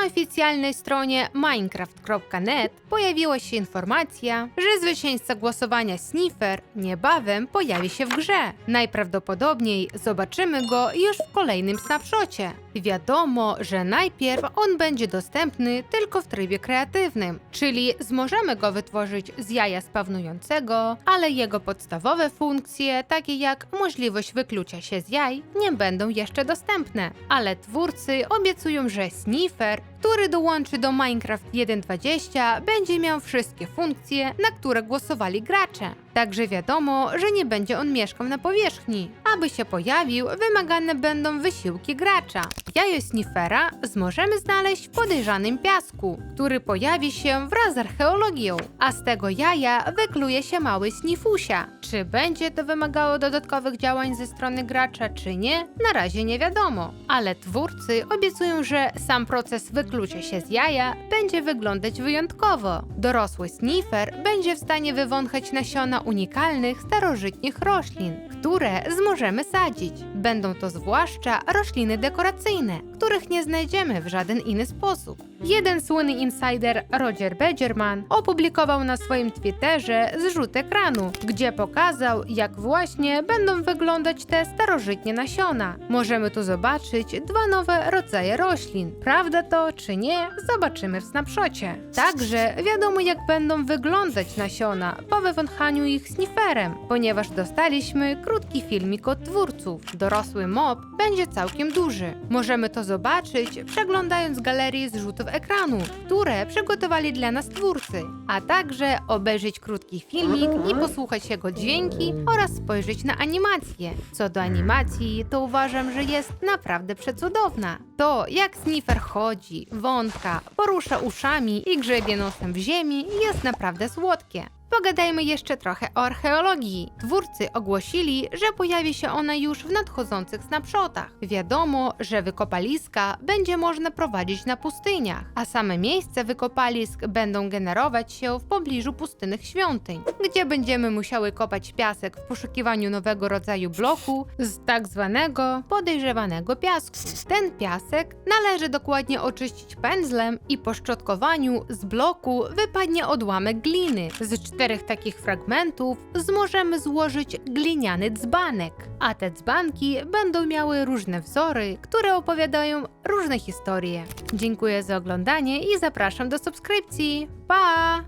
Na oficjalnej stronie minecraft.net pojawiła się informacja, że zwycięzca głosowania Sniffer niebawem pojawi się w grze. Najprawdopodobniej zobaczymy go już w kolejnym snapshocie. Wiadomo, że najpierw on będzie dostępny tylko w trybie kreatywnym, czyli zможemy go wytworzyć z jaja spawnującego, ale jego podstawowe funkcje, takie jak możliwość wyklucia się z jaj, nie będą jeszcze dostępne. Ale twórcy obiecują, że Sniffer, który dołączy do Minecraft 1.20, będzie miał wszystkie funkcje, na które głosowali gracze. Także wiadomo, że nie będzie on mieszkał na powierzchni. Aby się pojawił, wymagane będą wysiłki gracza jajo snifera możemy znaleźć w podejrzanym piasku, który pojawi się wraz z archeologią, a z tego jaja wykluje się mały snifusia. Czy będzie to wymagało dodatkowych działań ze strony gracza, czy nie, na razie nie wiadomo, ale twórcy obiecują, że sam proces wyklucia się z jaja będzie wyglądać wyjątkowo. Dorosły snifer będzie w stanie wywąchać nasiona unikalnych, starożytnych roślin, które możemy sadzić. Będą to zwłaszcza rośliny dekoracyjne, których nie znajdziemy w żaden inny sposób. Jeden słynny insider Roger Badgerman opublikował na swoim Twitterze zrzut ekranu, gdzie pokazał, jak właśnie będą wyglądać te starożytnie nasiona. Możemy tu zobaczyć dwa nowe rodzaje roślin. Prawda to czy nie, zobaczymy w snapshocie. Także wiadomo, jak będą wyglądać nasiona po wywąchaniu ich snifferem, ponieważ dostaliśmy krótki filmik od twórców. Dorosły mob będzie całkiem duży. Możemy to zobaczyć przeglądając galerię zrzutów ekranu, które przygotowali dla nas twórcy, a także obejrzeć krótki filmik i posłuchać jego dźwięki oraz spojrzeć na animację. Co do animacji, to uważam, że jest naprawdę przecudowna. To, jak Sniffer chodzi, wątka, porusza uszami i grzebie nosem w ziemi, jest naprawdę słodkie. Pogadajmy jeszcze trochę o archeologii. Twórcy ogłosili, że pojawi się ona już w nadchodzących snapshotach. Wiadomo, że wykopaliska będzie można prowadzić na pustyniach, a same miejsca wykopalisk będą generować się w pobliżu pustynnych świątyń, gdzie będziemy musiały kopać piasek w poszukiwaniu nowego rodzaju bloku z tak zwanego podejrzewanego piasku. Ten piasek należy dokładnie oczyścić pędzlem i po szczotkowaniu z bloku wypadnie odłamek gliny. Z czterech takich fragmentów zmożemy złożyć gliniany dzbanek, a te dzbanki będą miały różne wzory, które opowiadają różne historie. Dziękuję za oglądanie i zapraszam do subskrypcji. Pa!